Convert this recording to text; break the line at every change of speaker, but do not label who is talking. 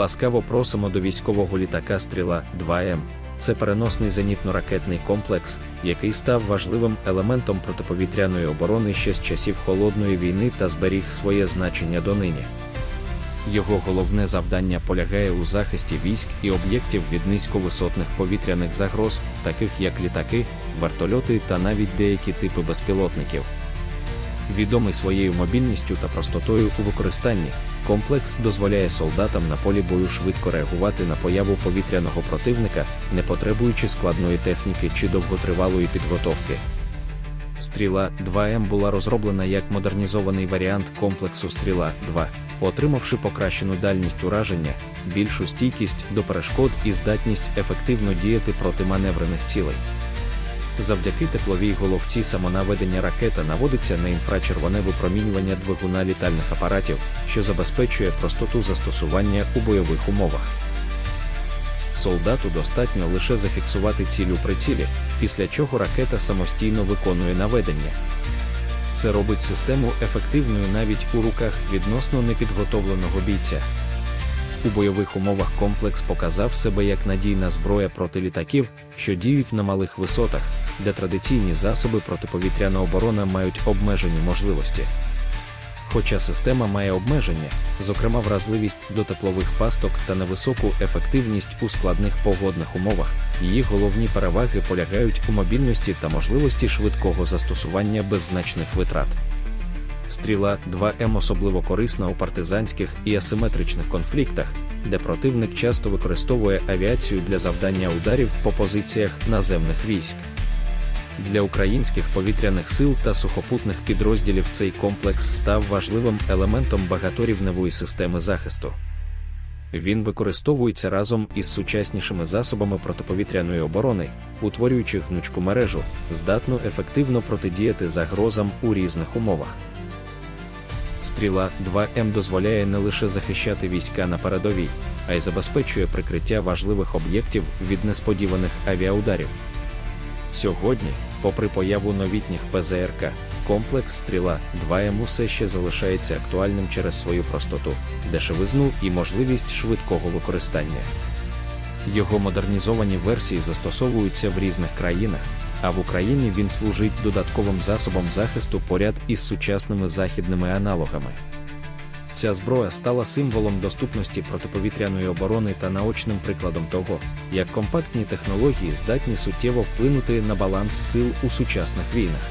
Ласкаво просимо до військового літака Стріла 2М. Це переносний зенітно-ракетний комплекс, який став важливим елементом протиповітряної оборони ще з часів холодної війни та зберіг своє значення донині. Його головне завдання полягає у захисті військ і об'єктів від низьковисотних повітряних загроз, таких як літаки, вертольоти та навіть деякі типи безпілотників. Відомий своєю мобільністю та простотою у використанні, комплекс дозволяє солдатам на полі бою швидко реагувати на появу повітряного противника, не потребуючи складної техніки чи довготривалої підготовки. Стріла 2М була розроблена як модернізований варіант комплексу Стріла 2, отримавши покращену дальність ураження, більшу стійкість до перешкод і здатність ефективно діяти проти маневрених цілей. Завдяки тепловій головці самонаведення ракета наводиться на інфрачервоне випромінювання двигуна літальних апаратів, що забезпечує простоту застосування у бойових умовах. Солдату достатньо лише зафіксувати ціль у прицілі, після чого ракета самостійно виконує наведення. Це робить систему ефективною навіть у руках відносно непідготовленого бійця. У бойових умовах комплекс показав себе як надійна зброя проти літаків, що діють на малих висотах, де традиційні засоби протиповітряна оборона мають обмежені можливості. Хоча система має обмеження, зокрема вразливість до теплових пасток та невисоку ефективність у складних погодних умовах, її головні переваги полягають у мобільності та можливості швидкого застосування без значних витрат. Стріла 2М особливо корисна у партизанських і асиметричних конфліктах, де противник часто використовує авіацію для завдання ударів по позиціях наземних військ. Для українських повітряних сил та сухопутних підрозділів цей комплекс став важливим елементом багаторівневої системи захисту. Він використовується разом із сучаснішими засобами протиповітряної оборони, утворюючи гнучку мережу, здатну ефективно протидіяти загрозам у різних умовах. Стріла 2М дозволяє не лише захищати війська на передовій, а й забезпечує прикриття важливих об'єктів від несподіваних авіаударів. Сьогодні, попри появу новітніх ПЗРК, комплекс Стріла 2М усе ще залишається актуальним через свою простоту, дешевизну і можливість швидкого використання. Його модернізовані версії застосовуються в різних країнах, а в Україні він служить додатковим засобом захисту поряд із сучасними західними аналогами. Ця зброя стала символом доступності протиповітряної оборони та наочним прикладом того, як компактні технології здатні суттєво вплинути на баланс сил у сучасних війнах.